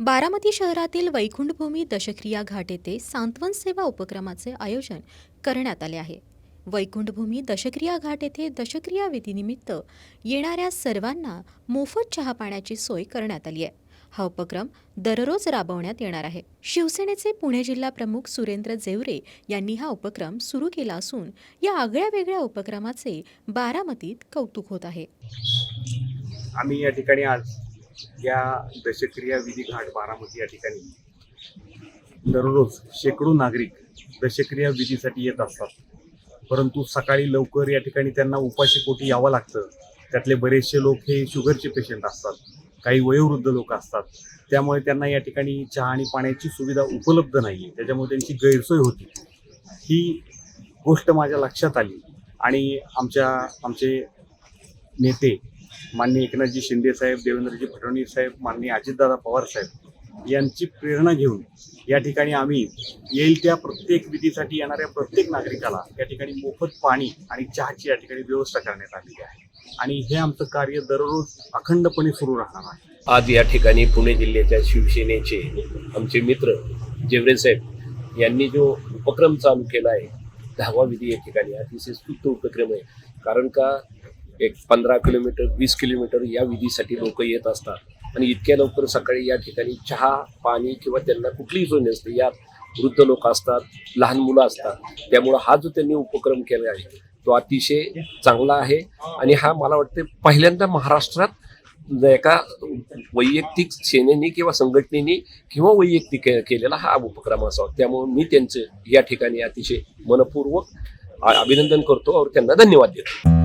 बारामती शहरातील वैकुंठभूमी दशक्रिया घाट येथे सांत्वन सेवा उपक्रमाचे आयोजन करण्यात आले आहे. वैकुंठभूमी दशक्रिया घाट येथे दशक्रिया विधीनिमित्त येणाऱ्या सर्वांना मोफत चहा पाण्याची सोय करण्यात आली आहे. हा उपक्रम दररोज राबवण्यात येणार आहे. शिवसेनेचे पुणे जिल्हा प्रमुख सुरेंद्र जेवरे यांनी हा उपक्रम सुरू केला असून या आगळ्या वेगळ्या उपक्रमाचे बारामतीत कौतुक होत आहे. आम्ही या ठिकाणी आज या दशक्रिया विधी घाट बारामती या ठिकाणी दररोज शेकडो नागरिक दशक्रिया विधीसाठी येत असतात. परंतु सकाळी लवकर या ठिकाणी त्यांना उपाशी पोटी यावं लागतं. त्यातले बरेचसे लोक हे शुगरचे पेशंट असतात. काही वयोवृद्ध लोक असतात. त्यामुळे त्यांना या ठिकाणी चहा आणि पाण्याची सुविधा उपलब्ध नाही आहे त्याच्यामुळे त्यांची गैरसोय होती. ही गोष्ट माझ्या लक्षात आली आणि आमच्या आमचे नेते माननीय एकनाथजी शिंदे साहेब देवेंद्रजी फडणवीस साहेब माननीय अजितदादा पवार साहेब यांची प्रेरणा घेऊन या ठिकाणी आम्ही येईल त्या प्रत्येक विधीसाठी येणाऱ्या प्रत्येक नागरिकाला या ठिकाणी मोफत पाणी आणि चहाची या ठिकाणी व्यवस्था करण्यात आलेली आहे. आणि हे आमचं कार्य दररोज अखंडपणे सुरू राहणार आहे. आज या ठिकाणी पुणे जिल्ह्याच्या शिवसेनेचे आमचे मित्र जेवरे साहेब यांनी जो उपक्रम चालू केला आहे दहावा विधी या ठिकाणी अतिशय स्तुत उपक्रम आहे. कारण का एक पंधरा किलोमीटर वीस किलोमीटर या विधीसाठी लोक येत असतात. आणि इतक्या लवकर सकाळी या ठिकाणी चहा पाणी किंवा त्यांना कुठलीही सोय नसते. यात वृद्ध लोक असतात लहान मुलं असतात. त्यामुळं हा जो त्यांनी उपक्रम केला आहे तो अतिशय चांगला आहे. आणि हा मला वाटते पहिल्यांदा महाराष्ट्रात एका वैयक्तिक सेनेनी किंवा संघटनेनी किंवा वैयक्तिक केलेला हा उपक्रम असावा. त्यामुळे मी त्यांचं या ठिकाणी अतिशय मनपूर्वक अभिनंदन करतो. और त्यांना धन्यवाद देतो.